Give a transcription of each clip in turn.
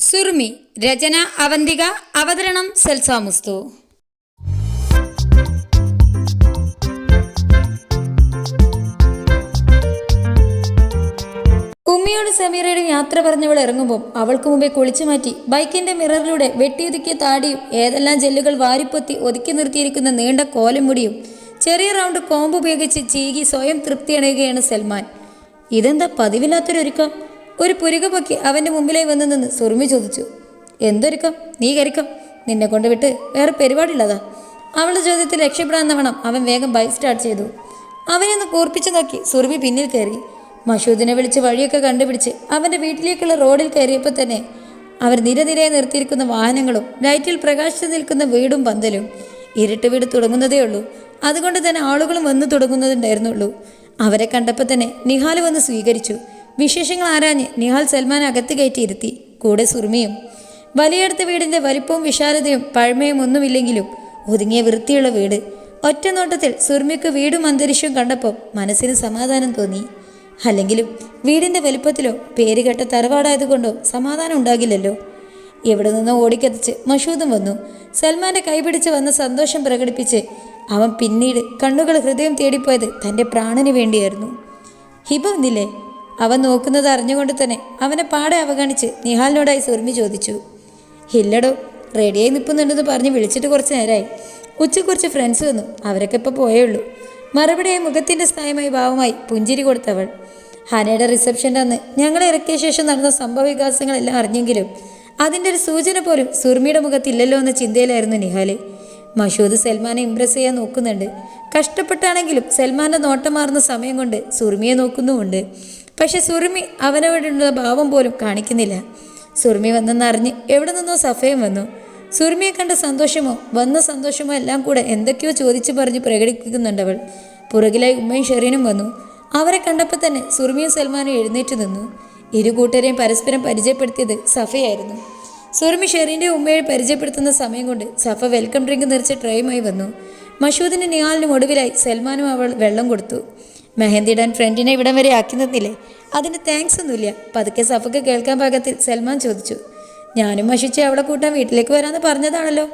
സുറുമി രചന അവന്തിക അവതരണം സെൽസാമുസ്തു ഉമ്മിയോട് സമീറയുടെ യാത്ര പറഞ്ഞവൾ ഇറങ്ങുമ്പോൾ അവൾക്ക് മുമ്പേ കുളിച്ചു മാറ്റി ബൈക്കിന്റെ മിററിലൂടെ വെട്ടിയൊതുക്കിയ താടിയും ഏതെല്ലാം ജെല്ലുകൾ വാരിപ്പൊത്തി ഒതുക്കി നിർത്തിയിരിക്കുന്ന നീണ്ട കോലമുടിയും ചെറിയ റൗണ്ട് കോമ്പ് ഉപയോഗിച്ച് ചീകി സ്വയം തൃപ്തി അണയുകയാണ് സൽമാൻ. ഇതെന്താ പതിവില്ലാത്തൊരൊരുക്കം? ഒരു പുരുക പൊക്കി അവന്റെ മുമ്പിലായി വന്നു നിന്ന് സുറുമി ചോദിച്ചു എന്തൊരുക്കം? നീ കരിക്കം? നിന്നെ കൊണ്ട് വിട്ട് വേറെ പരിപാടിയുള്ളതാ അവളുടെ ചോദ്യത്തിൽ രക്ഷപ്പെടാൻ വേണം അവൻ വേഗം ബൈക്ക് സ്റ്റാർട്ട് ചെയ്തു. അവനെ ഒന്ന് കൂർപ്പിച്ചു നോക്കി സുറുമി പിന്നിൽ കയറി. മഷൂദിനെ വിളിച്ച് വഴിയൊക്കെ കണ്ടുപിടിച്ച് അവന്റെ വീട്ടിലേക്കുള്ള റോഡിൽ കയറിയപ്പോൾ തന്നെ അവർ നിരനിരയെ നിർത്തിയിരിക്കുന്ന വാഹനങ്ങളും ലൈറ്റിൽ പ്രകാശിച്ചു നിൽക്കുന്ന വീടും പന്തലും ഇരുട്ട് വീട് തുടങ്ങുന്നതേ ഉള്ളൂ. അതുകൊണ്ട് തന്നെ ആളുകളും വന്ന് തുടങ്ങുന്നതുണ്ടായിരുന്നുള്ളൂ. അവരെ കണ്ടപ്പോൾ തന്നെ നിഹാൽ വന്ന് സ്വീകരിച്ചു. വിശേഷങ്ങൾ ആരാഞ്ഞ് നിഹാൽ സൽമാൻ അകത്ത് കയറ്റിയിരുത്തി കൂടെ സുറുമിയും വലിയടുത്ത വീടിന്റെ വലിപ്പവും വിശാലതയും പഴമയും ഒന്നുമില്ലെങ്കിലും ഒതുങ്ങിയ വൃത്തിയുള്ള വീട്. ഒറ്റ നോട്ടത്തിൽ സുർമിക്ക് വീടും അന്തരീക്ഷവും കണ്ടപ്പോൾ മനസ്സിന് സമാധാനം തോന്നി. അല്ലെങ്കിലും വീടിന്റെ വലിപ്പത്തിലോ പേരുകെട്ട തറവാടായതുകൊണ്ടോ സമാധാനം ഉണ്ടാകില്ലല്ലോ. എവിടെ നിന്നോ ഓടിക്കത്തിച്ച് മഷൂദും വന്നു. സൽമാന്റെ കൈപിടിച്ച് വന്ന സന്തോഷം പ്രകടിപ്പിച്ച് അവൻ പിന്നീട് കണ്ണുകൾ ഹൃദയം തേടിപ്പോയത് തന്റെ പ്രാണന് വേണ്ടിയായിരുന്നു. ഹിബ വന്നില്ലേ? അവൻ നോക്കുന്നത് അറിഞ്ഞുകൊണ്ട് തന്നെ അവനെ പാടെ അവഗണിച്ച് നിഹാലിനോടായി സുർമി ചോദിച്ചു. ഹില്ലടോ റെഡിയായി നിൽക്കുന്നുണ്ടെന്ന് പറഞ്ഞ് വിളിച്ചിട്ട് കുറച്ച് നേരമായി ഉച്ചയ്ക്ക് കുറച്ച് ഫ്രണ്ട്സ് വന്നു. അവരൊക്കെ ഇപ്പോൾ പോയേ ഉള്ളൂ മറുപടിയായി മുഖത്തിന്റെ സ്ഥായമായി ഭാവമായി പുഞ്ചിരി കൊടുത്തവൾ. ഹനയുടെ റിസപ്ഷന്റെ അന്ന് ഞങ്ങളെ ഇറക്കിയ ശേഷം നടന്ന സംഭവ വികാസങ്ങളെല്ലാം അറിഞ്ഞെങ്കിലും അതിന്റെ ഒരു സൂചന പോലും സുർമിയുടെ മുഖത്തില്ലല്ലോ എന്ന ചിന്തയിലായിരുന്നു നിഹാൽ. മഷൂദ് സൽമാനെ ഇംപ്രസ് ചെയ്യാൻ നോക്കുന്നുണ്ട്. കഷ്ടപ്പെട്ടാണെങ്കിലും സൽമാന്റെ നോട്ടം മാറുന്ന സമയം കൊണ്ട് സുർമിയെ നോക്കുന്നുമുണ്ട്. പക്ഷെ സുറുമി അവനോടുള്ള ഭാവം പോലും കാണിക്കുന്നില്ല. സുറുമി വന്നെന്നറിഞ്ഞ് എവിടെ നിന്നോ സഫയും വന്നു. സുറുമിയെ കണ്ട സന്തോഷമോ വന്ന സന്തോഷമോ എല്ലാം കൂടെ എന്തൊക്കെയോ ചോദിച്ചു പറഞ്ഞ് പ്രകടിപ്പിക്കുന്നുണ്ടവൾ പുറകിലായി ഉമ്മയും ഷെറീനും വന്നു. അവരെ കണ്ടപ്പോൾ തന്നെ സുറുമിയും സൽമാനും എഴുന്നേറ്റ് നിന്നു. ഇരു കൂട്ടരെയും പരസ്പരം പരിചയപ്പെടുത്തിയത് സഫയായിരുന്നു. സുറുമി ഷെറീന്റെ ഉമ്മയെ പരിചയപ്പെടുത്തുന്ന സമയം കൊണ്ട് സഫ വെൽക്കം ഡ്രിങ്ക് നിറച്ച ട്രേയുമായി വന്നു. മഷൂദിന് നിഹാലിനും ഒടുവിലായി സൽമാനും അവൾ വെള്ളം കൊടുത്തു. മെഹന്തി ഇടാൻ ഫ്രണ്ടിനെ ഇവിടം വരെ ആക്കി നിന്നില്ലേ? അതിന് താങ്ക്സ് ഒന്നുമില്ല. പതുക്കെ സഫക്ക് കേൾക്കാൻ പാകത്തിൽ സൽമാൻ ചോദിച്ചു. ഞാനും മഷിച്ച് അവളെ കൂട്ടാൻ വീട്ടിലേക്ക് വരാമെന്ന് പറഞ്ഞതാണല്ലോ.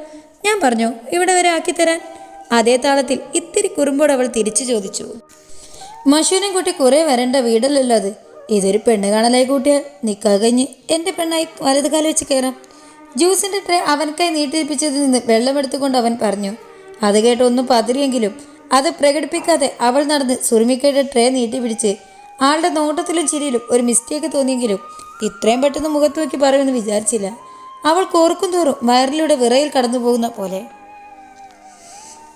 ഞാൻ പറഞ്ഞു ഇവിടെ വരെ ആക്കിത്തരാൻ അതേ താളത്തിൽ ഇത്തിരി കുറുമ്പോട് അവൾ തിരിച്ചു ചോദിച്ചു. മഷൂനെ കൂട്ടി കുറേ വരേണ്ട വീടല്ലല്ലോ അത്. ഇതൊരു പെണ്ണ് കാണലായി കൂട്ടിയാൽ നിൽക്കാൻ കഴിഞ്ഞ് എന്റെ പെണ്ണായി വലത് കാലം വെച്ച് കയറാം. ജ്യൂസിന്റെ ട്രേ അവനക്കായി നീട്ടിപ്പിച്ചതിൽ നിന്ന് വെള്ളമെടുത്തുകൊണ്ട് അവൻ പറഞ്ഞു അത് കേട്ട് ഒന്ന് പതിരിയെങ്കിലും അത് പ്രകടിപ്പിക്കാതെ അവൾ നടന്ന് സുറുമിക്കയുടെ ട്രേ നീട്ടി പിടിച്ച് ആളുടെ നോട്ടത്തിലും ചിരിയിലും ഒരു മിസ്റ്റേക്ക് തോന്നിയെങ്കിലും ഇത്രയും പെട്ടെന്ന് മുഖത്ത് വയ്ക്കി പറയുമെന്ന് വിചാരിച്ചില്ല. അവൾ കോർക്കും തോറും വയറിലൂടെ വിറയിൽ കടന്നു പോകുന്ന പോലെ.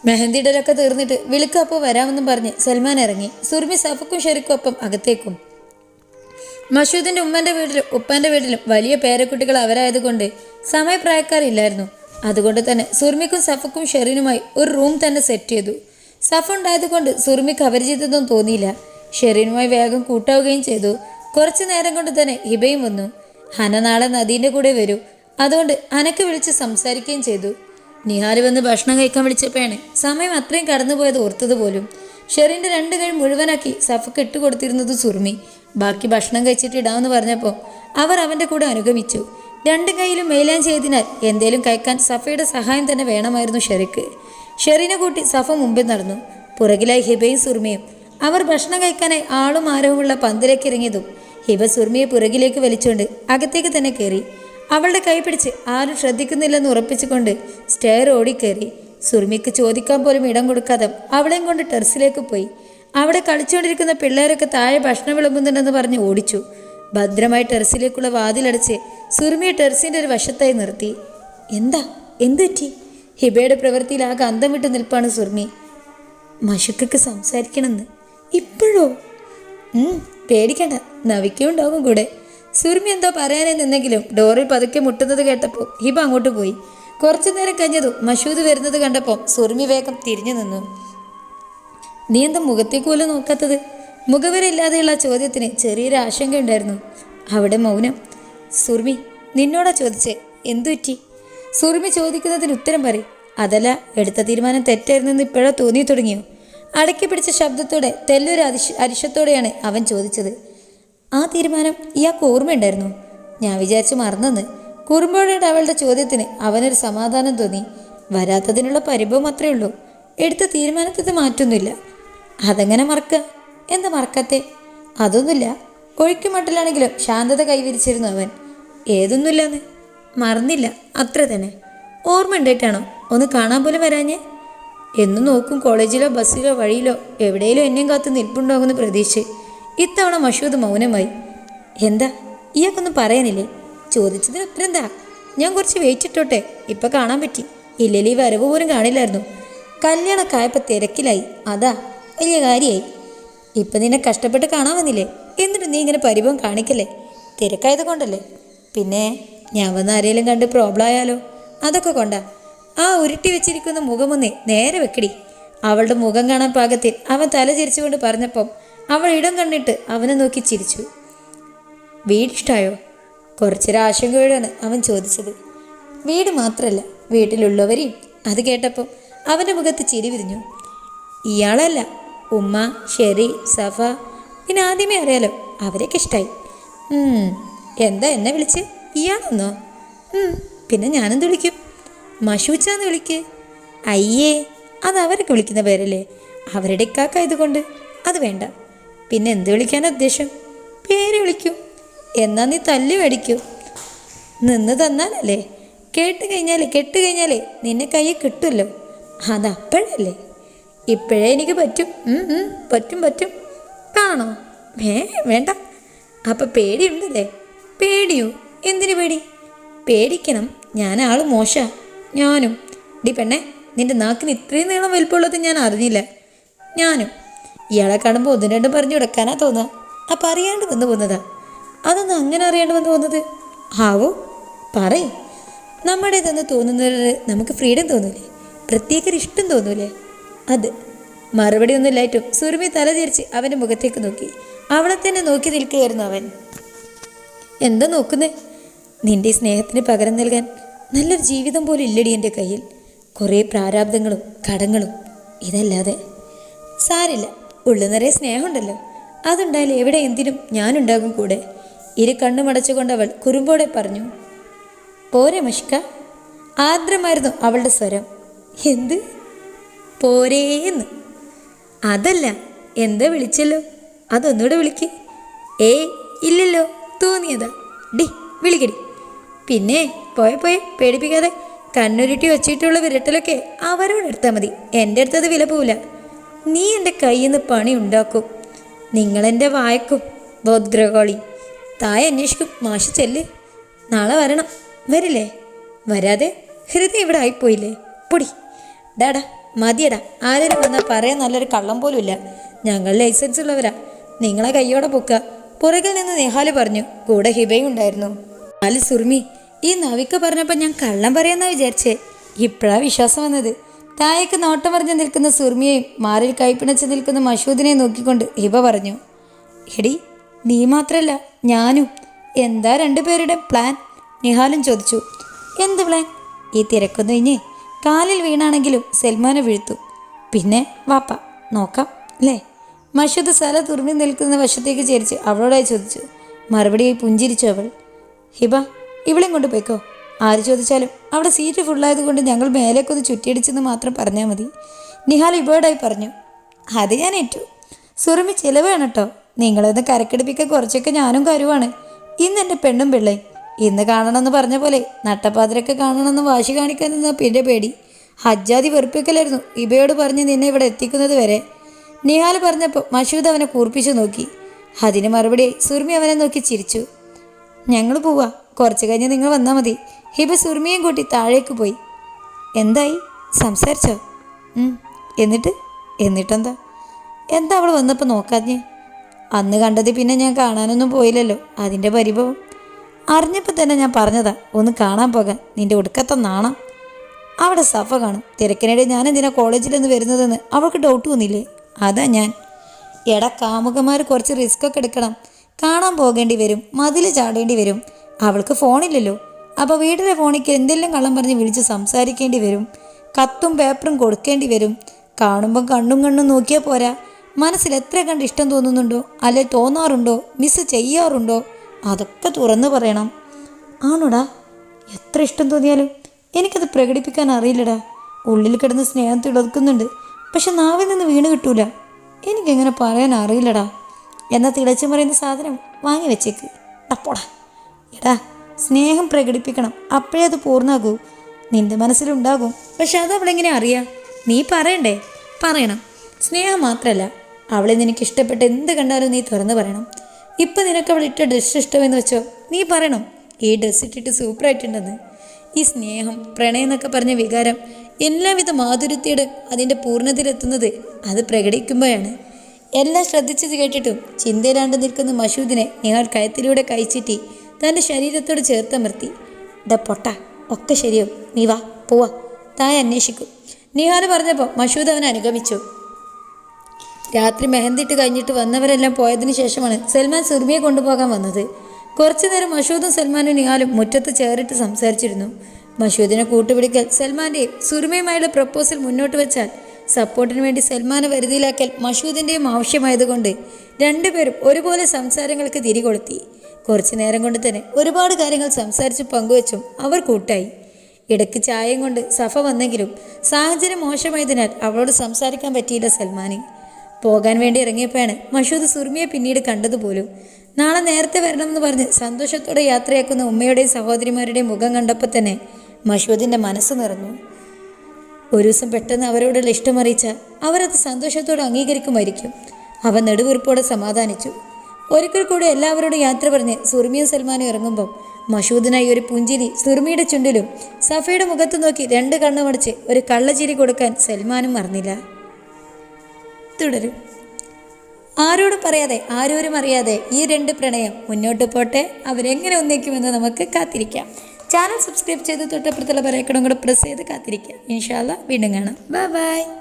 മെഹന്തിടലൊക്കെ തീർന്നിട്ട് വിളിക്കപ്പോൾ വരാമെന്നും പറഞ്ഞ് സൽമാൻ ഇറങ്ങി. സുർമി സഫക്കും ഷെറിക്കും ഒപ്പം അകത്തേക്കും. മഷൂദിന്റെ ഉമ്മന്റെ വീട്ടിലും ഉപ്പാന്റെ വീട്ടിലും വലിയ പേരക്കുട്ടികൾ അവരായതുകൊണ്ട് സമയപ്രായക്കാരില്ലായിരുന്നു. അതുകൊണ്ട് തന്നെ സുർമിക്കും സഫക്കും ഷെറിനുമായി ഒരു റൂം തന്നെ സെറ്റ് ചെയ്തു. സഫ് ഉണ്ടായതുകൊണ്ട് സുറുമിക്ക് അപരിചിതത്വം തോന്നിയില്ല. ഷെറീനുമായി വേഗം കൂട്ടാവുകയും ചെയ്തു. കുറച്ചു നേരം കൊണ്ട് തന്നെ ഹിബയും വന്നു. ഹന നാളെ നദീന്റെ കൂടെ വരൂ. അതുകൊണ്ട് അനക്ക് വിളിച്ച് സംസാരിക്കുകയും ചെയ്തു. നിഹാൽ വന്ന് ഭക്ഷണം കഴിക്കാൻ വിളിച്ചപ്പോഴാണ് സമയം അത്രയും കടന്നുപോയത് ഓർത്തത് പോലും. ഷെറിന്റെ രണ്ട് കൈ മുഴുവനാക്കി സഫക്ക് ഇട്ടുകൊടുത്തിരുന്നത് സുറുമി ബാക്കി ഭക്ഷണം കഴിച്ചിട്ട് ഇടാമെന്ന് പറഞ്ഞപ്പോൾ അവർ അവന്റെ കൂടെ അനുഗമിച്ചു. രണ്ട് കൈയിലും മേലാൻ ചെയ്തതിനാൽ എന്തേലും കഴിക്കാൻ സഫയുടെ സഹായം തന്നെ വേണമായിരുന്നു ഷെറിക്ക്. ഷെറിനെ കൂട്ടി സഫ മുമ്പിൽ നടന്നു. പുറകിലായി ഹിബയും സുർമയും. അവർ ഭക്ഷണം കഴിക്കാനായി ആളും ആരവുമുള്ള പന്തിലേക്ക് ഇറങ്ങിയതും ഹിബ സുർമിയെ പുറകിലേക്ക് വലിച്ചുകൊണ്ട് അകത്തേക്ക് തന്നെ കയറി. അവളുടെ കൈ പിടിച്ച് ആരും ശ്രദ്ധിക്കുന്നില്ലെന്ന് ഉറപ്പിച്ചുകൊണ്ട് സ്റ്റെയർ ഓടിക്കയറി. സുർമിക്ക് ചോദിക്കാൻ പോലും ഇടം കൊടുക്കാതെ അവളെയും കൊണ്ട് ടെറസിലേക്ക് പോയി. അവിടെ കളിച്ചുകൊണ്ടിരിക്കുന്ന പിള്ളേരൊക്കെ താഴെ ഭക്ഷണം വിളമ്പുന്നുണ്ടെന്ന് പറഞ്ഞ് ഓടിച്ചു. ഭദ്രമായി ടെറസിലേക്കുള്ള വാതിലടച്ച് സുർമിയെ ടെറസിന്റെ ഒരു വശത്തായി നിർത്തി. എന്താ? എന്തു പറ്റി ഹിബയുടെ പ്രവൃത്തിയിൽ ആകെ അന്തം വിട്ട് നിൽപ്പാണ് സുർമി. മഷുക്കൊക്കെ സംസാരിക്കണമെന്ന് ഇപ്പോഴോ? പേടിക്കണ്ട. പേടിക്കണ്ട നവിക്കുണ്ടാവും കൂടെ. സുർമി എന്തോ പറയാനേ നിന്നെങ്കിലും ഡോറിൽ പതുക്കെ മുട്ടുന്നത് കേട്ടപ്പോൾ ഹിബ അങ്ങോട്ട് പോയി. കുറച്ചു നേരം കഴിഞ്ഞതും മഷൂദ് വരുന്നത് കണ്ടപ്പോൾ സുർമി വേഗം തിരിഞ്ഞു നിന്നു. നീ എന്താ മുഖത്തേക്ക് പോലും നോക്കാത്തത്? മുഖവരില്ലാതെയുള്ള ചോദ്യത്തിന് ചെറിയൊരു ആശങ്ക ഉണ്ടായിരുന്നു. അവിടെ മൗനം. സുർമി നിന്നോടാ ചോദിച്ചേ എന്തു പറ്റി സുർമി ചോദിക്കുന്നതിന് ഉത്തരം പറയും. അതല്ല എടുത്ത തീരുമാനം തെറ്റായിരുന്നെന്ന് ഇപ്പോഴാ തോന്നി തുടങ്ങിയോ? അടക്കി പിടിച്ച ശബ്ദത്തോടെ തെല്ലൊരു അതിശ അരിശത്തോടെയാണ് അവൻ ചോദിച്ചത്. ആ തീരുമാനം ഇയാൾക്ക് ഓർമ്മയുണ്ടായിരുന്നു? ഞാൻ വിചാരിച്ചു മറന്നെന്ന്. കുറുമ്പോഴയുടെ അവളുടെ ചോദ്യത്തിന് അവനൊരു സമാധാനം തോന്നി. വരാത്തതിനുള്ള പരിഭവം അത്രേ ഉള്ളൂ. എടുത്ത തീരുമാനത്തിൽ മാറ്റൊന്നുമില്ല. അതെങ്ങനെ മറക്കുക എന്താ മറക്കത്തെ? അതൊന്നുമില്ല. ഒഴുക്കുമട്ടിലാണെങ്കിലും ശാന്തത കൈവരിച്ചിരുന്നു അവൻ. ഏതൊന്നുമില്ലെന്ന്. മറന്നില്ല അത്ര തന്നെ. ഓർമ്മ ഉണ്ടായിട്ടാണോ ഒന്ന് കാണാൻ പോലും വരാഞ്ഞേ? എന്നും നോക്കും കോളേജിലോ ബസ്സിലോ വഴിയിലോ എവിടെയെങ്കിലും എന്നെയും കാത്ത് നിൽപ്പുണ്ടാകുമെന്ന് പ്രതീക്ഷിച്ച് ഇത്തവണ മഷൂദ് മൗനമായി. എന്താ? ഇയാൾക്കൊന്നും പറയാനില്ലേ? ചോദിച്ചതിന് ഉത്തരം ഞാൻ കുറച്ച് വെയിറ്റ് ഇട്ടോട്ടെ. ഇപ്പം കാണാൻ പറ്റി. ഇല്ലെങ്കിൽ ഈ വരവ് പോലും കാണില്ലായിരുന്നു. കല്യാണക്കായപ്പോൾ തിരക്കിലായി. അതാ വലിയ കാര്യമായി ഇപ്പം നിന്നെ കഷ്ടപ്പെട്ട് കാണാൻ വന്നില്ലേ? എന്നിട്ട് നീ ഇങ്ങനെ പരിഭവം കാണിക്കല്ലേ? തിരക്കായത് കൊണ്ടല്ലേ? പിന്നെ? ഞാൻ വന്ന് ആരെങ്കിലും കണ്ട് പ്രോബ്ലം ആയാലോ അതൊക്കെ കൊണ്ടാ. ആ ഉരുട്ടി വെച്ചിരിക്കുന്ന മുഖമൊന്നേ നേരെ വെക്കടി. അവളുടെ മുഖം കാണാൻ പാകത്തിൽ അവൻ തല ചിരിച്ചുകൊണ്ട് പറഞ്ഞപ്പം അവൾ ഇടം കണ്ടിട്ട് അവനെ നോക്കി ചിരിച്ചു. വീടിഷ്ടായോ കുറച്ചൊരാശങ്കയോടാണ് അവൻ ചോദിച്ചത്. വീട് മാത്രമല്ല വീട്ടിലുള്ളവരെയും അത് കേട്ടപ്പോൾ അവന്റെ മുഖത്ത് ചിരി വിരിഞ്ഞു. ഇയാളല്ല ഉമ്മ ഷെറി സഫ. പിന്നെ ആദ്യമേ അറിയാലോ അവരെയൊക്കെ ഇഷ്ടമായി എന്താ എന്നെ വിളിച്ച്? ഇയാളെന്നോ? പിന്നെ ഞാനെന്ത് വിളിക്കും? മഷൂച്ചാന്ന് വിളിക്ക്. അയ്യേ അത് അവരൊക്കെ വിളിക്കുന്ന പേരല്ലേ? അവരുടെ ഇക്കാക്ക അത് വേണ്ട. പിന്നെ എന്ത് വിളിക്കാനാ ഉദ്ദേശം? പേര് വിളിക്കൂ. എന്നാ നീ തല്ലി മേടിക്കൂ. നിന്ന് തന്നാലല്ലേ? കേട്ട് കഴിഞ്ഞാലേ കെട്ട് കഴിഞ്ഞാലേ നിന്നെ കയ്യിൽ കിട്ടുമല്ലോ. അതപ്പോഴല്ലേ ഇപ്പോഴേ എനിക്ക് പറ്റും. പറ്റും പറ്റും. കാണോ? വേ വേണ്ട. അപ്പം പേടിയുണ്ടല്ലേ? പേടിയോ? എന്തിനു പേടി? പേടിക്കണം. ഞാൻ ആൾ മോശ. ഞാനും. ഡി പെണ്ണെ നിന്റെ നാക്കിന് ഇത്രയും നീളം വലിപ്പമുള്ളത് ഞാൻ അറിഞ്ഞില്ല. ഞാനും. ഇയാളെ കാണുമ്പോൾ ഒന്നും രണ്ടും പറഞ്ഞു കൊടുക്കാനാ തോന്നുക. അപ്പം അറിയാണ്ട് വന്നു പോകുന്നതാ. അതൊന്നും അങ്ങനെ അറിയാണ്ട് വന്നു പോകുന്നത്? ആവോ? പറയ്. നമ്മുടേതെന്ന് തോന്നുന്നവര് നമുക്ക് ഫ്രീഡം തോന്നൂലേ? പ്രത്യേക ഇഷ്ടം തോന്നൂലേ? അത്. മറുപടി ഒന്നുമില്ലായിട്ടും സുറുമി തല തിരിച്ച് അവന്റെ മുഖത്തേക്ക് നോക്കി. അവളെ തന്നെ നോക്കി നിൽക്കുകയായിരുന്നു അവൻ. എന്താ നോക്കുന്നേ? നിന്റെ സ്നേഹത്തിന് പകരം നൽകാൻ നല്ലൊരു ജീവിതം പോലും ഇല്ലടി എന്റെ കയ്യിൽ. കുറേ പ്രാരാബ്ദങ്ങളും കടങ്ങളും ഇതല്ലാതെ സാരില്ല ഉള്ളു നിറയെ സ്നേഹമുണ്ടല്ലോ. അതുണ്ടായാലും എവിടെ എന്തിനും ഞാനുണ്ടാകും കൂടെ. ഇരു കണ്ണുമടച്ചുകൊണ്ട് അവൾ കുറുമ്പോടെ പറഞ്ഞു പോരെ മുഷ്ക ആർദ്രമായിരുന്നു അവളുടെ സ്വരം. എന്ത്? പോരേന്ന്. അതല്ല എന്താ വിളിച്ചല്ലോ? അതൊന്നുകൂടെ വിളിക്ക്. ഏ ഇല്ലല്ലോ തോന്നിയതാ. ഡി വിളിക്കടി. പിന്നെ പോയെ പോയെ പേടിപ്പിക്കാതെ കണ്ണുരുട്ടി വച്ചിട്ടുള്ള വിരട്ടലൊക്കെ അവരോട് എടുത്താൽ മതി. എന്റെ അടുത്തത് വില പോവില്ല. നീ എന്റെ കയ്യിൽ നിന്ന് പണി ഉണ്ടാക്കും. നിങ്ങളെന്റെ വായക്കും ഭദ്രകോളി. തായ അന്വേഷിക്കും. മാഷ് ചെല്ല്. നാളെ വരണം. വരില്ലേ? വരാതെ ഹൃദയം ഇവിടെ ആയിപ്പോയില്ലേ? പൊടി. ഡാടാ മതിയടാ. ആരും വന്നാൽ പറയാൻ നല്ലൊരു കള്ളം പോലും ഇല്ല. ഞങ്ങൾ ലൈസൻസ് ഉള്ളവരാ. നിങ്ങളെ കയ്യോടെ പൊക്കുക പുറകിൽ നിന്ന് നിഹാൽ പറഞ്ഞു. കൂടെ ഹിബയും ഉണ്ടായിരുന്നു. നാല് സുർമി ഈ നവിക്ക പറഞ്ഞപ്പോൾ ഞാൻ കള്ളം പറയാന്നാ വിചാരിച്ചേ. ഇപ്പോഴാ വിശ്വാസം വന്നത്. താഴേക്ക് നോട്ടം പറഞ്ഞ് നിൽക്കുന്ന സുർമിയെയും മാറിൽ കൈപ്പിണച്ച് നിൽക്കുന്ന മഷൂദിനെയും നോക്കിക്കൊണ്ട് ഹിബ പറഞ്ഞു എടി നീ മാത്രല്ല ഞാനും. എന്താ രണ്ടുപേരുടെ പ്ലാൻ? നിഹാലും ചോദിച്ചു എന്ത് പ്ലാൻ? ഈ തിരക്കൊന്നു കഴിഞ്ഞ് കാലിൽ വീണാണെങ്കിലും സൽമാനെ വീഴ്ത്തു. പിന്നെ വാപ്പ നോക്കാം അല്ലേ? മഷൂദ് സല തുറന്നു നിൽക്കുന്ന വശത്തേക്ക് ചേരിച്ച് അവളോടായി ചോദിച്ചു മറുപടിയായി പുഞ്ചിരിച്ചു അവൾ ഹിബ ഇവളെയും കൊണ്ട് പോയിക്കോ. ആര് ചോദിച്ചാലും അവിടെ സീറ്റ് ഫുള്ളായതുകൊണ്ട് ഞങ്ങൾ മേലേക്കൊന്ന് ചുറ്റിയടിച്ചെന്ന് മാത്രം പറഞ്ഞാൽ മതി. നിഹാൽ ഇബേർഡായി പറഞ്ഞു അത് ഞാൻ ഏറ്റു. സുറമി ചിലവ് വേണം കേട്ടോ നിങ്ങളൊന്ന് കരക്കെടുപ്പിക്കാൻ കുറച്ചൊക്കെ ഞാനും കരുവാണ്. ഇന്ന് എന്റെ പെണ്ണും പിള്ളേ. ഇന്ന് കാണണമെന്ന് പറഞ്ഞ പോലെ നട്ടപ്പാതിരൊക്കെ കാണണമെന്ന് വാശി കാണിക്കാൻ നിന്ന പിന്നെ പേടി. ഹജ്ജാതി വെറുപ്പിക്കലായിരുന്നു. ഇബയോട് പറഞ്ഞ് നിന്നെ ഇവിടെ എത്തിക്കുന്നത് വരെ. നിഹാൽ പറഞ്ഞപ്പോൾ മഷൂദ് അവനെ കൂർപ്പിച്ചു നോക്കി. അതിന് മറുപടി സുർമി അവനെ നോക്കി ചിരിച്ചു. ഞങ്ങൾ പോവാ. കുറച്ച് കഴിഞ്ഞ് നിങ്ങൾ വന്നാൽ മതി. ഹിബ സുർമിയും കൂട്ടി താഴേക്ക് പോയി. എന്തായി? സംസാരിച്ചോ? എന്നിട്ട്? എന്നിട്ടെന്താ? എന്താ അവൾ വന്നപ്പോൾ നോക്കാഞ്ഞേ? അന്ന് കണ്ടത് പിന്നെ ഞാൻ കാണാനൊന്നും പോയില്ലല്ലോ. അതിന്റെ പരിഭവം. അറിഞ്ഞപ്പോൾ തന്നെ ഞാൻ പറഞ്ഞതാ ഒന്ന് കാണാൻ പോകാൻ. നിന്റെ ഒടുക്കത്തെ നാണം. അവിടെ സഫ കാണും. തിരക്കിനിടെ ഞാൻ എന്തിനാ കോളേജിൽ വരുന്നതെന്ന് അവൾക്ക് ഡൗട്ട് തോന്നിയില്ലേ അതാ ഞാൻ. എടാ കാമുകന്മാർ കുറച്ച് റിസ്ക് ഒക്കെ എടുക്കണം. കാണാൻ പോകേണ്ടി വരും മതിൽ ചാടേണ്ടി വരും. അവൾക്ക് ഫോണില്ലല്ലോ. അപ്പോൾ വീട്ടിലെ ഫോണിക്ക് എന്തെല്ലാം കള്ളം പറഞ്ഞ് വിളിച്ച് സംസാരിക്കേണ്ടി വരും? കത്തും പേപ്പറും കൊടുക്കേണ്ടി വരും. കാണുമ്പോൾ കണ്ണും കണ്ണും നോക്കിയാൽ പോരാ. മനസ്സിൽ എത്ര കണ്ട് ഇഷ്ടം തോന്നുന്നുണ്ടോ? അല്ലെ തോന്നാറുണ്ടോ? മിസ് ചെയ്യാറുണ്ടോ? അതൊക്കെ തുറന്നു പറയണം. ആണോടാ? എത്ര ഇഷ്ടം തോന്നിയാലും എനിക്കത് പ്രകടിപ്പിക്കാൻ അറിയില്ലടാ. ഉള്ളിൽ കിടന്ന് സ്നേഹം തിളർക്കുന്നുണ്ട് പക്ഷെ നാവിൽ നിന്ന് വീണ് കിട്ടൂല. എനിക്കെങ്ങനെ പറയാൻ അറിയില്ലടാ. എന്നാ തിളച്ചു പറയുന്ന സാധനം വാങ്ങി വെച്ചേക്ക്. അപ്പോടാ എടാ സ്നേഹം പ്രകടിപ്പിക്കണം. അപ്പോഴേ അത് പൂർണമാകൂ നിന്റെ മനസ്സിലുണ്ടാകും. പക്ഷെ അത് അവളെങ്ങനെ അറിയാം? നീ പറയണ്ടേ? പറയണം. സ്നേഹം മാത്രമല്ല അവളെ നിനക്ക് ഇഷ്ടപ്പെട്ട് എന്ത് കണ്ടാലും നീ തുറന്നു പറയണം. ഇപ്പം നിനക്ക് അവൾ ഇട്ട ഡ്രസ്സ് ഇഷ്ടമെന്ന് വെച്ചോ? നീ പറയണം. ഈ ഡ്രസ്സ് ഇട്ടിട്ട് സൂപ്പറായിട്ടുണ്ടെന്ന് ഈ സ്നേഹം പ്രണയം എന്നൊക്കെ പറഞ്ഞ വികാരം എല്ലാവിധ മാധുര്യത്തോട് അതിന്റെ പൂർണതയിലെത്തുന്നത് അത് പ്രകടിക്കുമ്പോഴാണ് എല്ലാം ശ്രദ്ധിച്ചത് കേട്ടിട്ടും ചിന്തയിലാണ്ട് നിൽക്കുന്ന മഷൂദിനെ നിങ്ങൾ കയത്തിലൂടെ കഴിച്ചിട്ടി തന്റെ ശരീരത്തോട് ചേർത്തമർത്തി ഡ പൊട്ട ഒക്കെ ശരിയാവും. നീ വാ പോവാ. തായ അന്വേഷിക്കും. നിഹാൽ പറഞ്ഞപ്പോൾ മഷൂദ് അവനെ അനുഗമിച്ചു. രാത്രി മെഹന്തിട്ട് കഴിഞ്ഞിട്ട് വന്നവരെല്ലാം പോയതിനു ശേഷമാണ് സൽമാൻ സുർമിയെ കൊണ്ടുപോകാൻ വന്നത്. കുറച്ചു നേരം മഷൂദും സൽമാനും നിഹാലും മുറ്റത്ത് ചേറിട്ട് സംസാരിച്ചിരുന്നു. മഷൂദിനെ കൂട്ടുപിടിക്കൽ സൽമാന്റെയും സുർമയുമായുള്ള പ്രപ്പോസൽ മുന്നോട്ട് വെച്ചാൽ സപ്പോർട്ടിന് വേണ്ടി സൽമാനെ വരുതിയിലാക്കൽ മഷൂദിന്റെയും ആവശ്യമായതുകൊണ്ട് രണ്ടുപേരും ഒരുപോലെ സംസാരങ്ങൾക്ക് തിരികൊളുത്തി കുറച്ചു നേരം കൊണ്ട് തന്നെ ഒരുപാട് കാര്യങ്ങൾ സംസാരിച്ച് പങ്കുവച്ചും അവർ കൂട്ടായി. ഇടയ്ക്ക് ചായയും കൊണ്ട് സഫ വന്നെങ്കിലും സാഹചര്യം മോശമായതിനാൽ അവളോട് സംസാരിക്കാൻ പറ്റിയില്ല സൽമാന്. പോകാൻ വേണ്ടി ഇറങ്ങിയപ്പോഴാണ് മഷൂദ് സുർമിയെ പിന്നീട് കണ്ടതുപോലും നാളെ നേരത്തെ വരണമെന്ന് പറഞ്ഞ് സന്തോഷത്തോടെ യാത്രയാക്കുന്ന ഉമ്മയുടെയും സഹോദരിമാരുടെയും മുഖം കണ്ടപ്പോൾ തന്നെ മഷൂദിന്റെ മനസ്സ് നിറഞ്ഞു. ഒരു ദിവസം പെട്ടെന്ന് അവരോടുള്ള ഇഷ്ടമറിയിച്ച അവരത് സന്തോഷത്തോടെ അംഗീകരിക്കുമായിരിക്കും. അവൻ നെടുവീർപ്പോടെ സമാധാനിച്ചു. ഒരിക്കൽ കൂടെ എല്ലാവരോടും യാത്ര പറഞ്ഞ് സുർമിയും സൽമാനും ഇറങ്ങുമ്പം മഷൂദിനായി ഒരു പുഞ്ചിരി സുർമിയുടെ ചുണ്ടിലും സഫയുടെ മുഖത്ത് നോക്കി രണ്ട് കണ്ണുമടച്ച് ഒരു കള്ളച്ചിരി കൊടുക്കാൻ സൽമാനും മറന്നില്ല. തുടരും. ആരോടും പറയാതെ ആരോരും അറിയാതെ ഈ രണ്ട് പ്രണയം മുന്നോട്ട് പോട്ടെ അവരെങ്ങനെ ഒന്നേക്കുമെന്ന് നമുക്ക് കാത്തിരിക്കാം. ചാനൽ സബ്സ്ക്രൈബ് ചെയ്ത് തൊട്ടപ്പുറത്തുള്ള പറയക്കണം കൂടെ പ്രസ് ചെയ്ത് കാത്തിരിക്കുക. ഇൻഷാല്ല വീണ്ടും കാണാം. Bye bye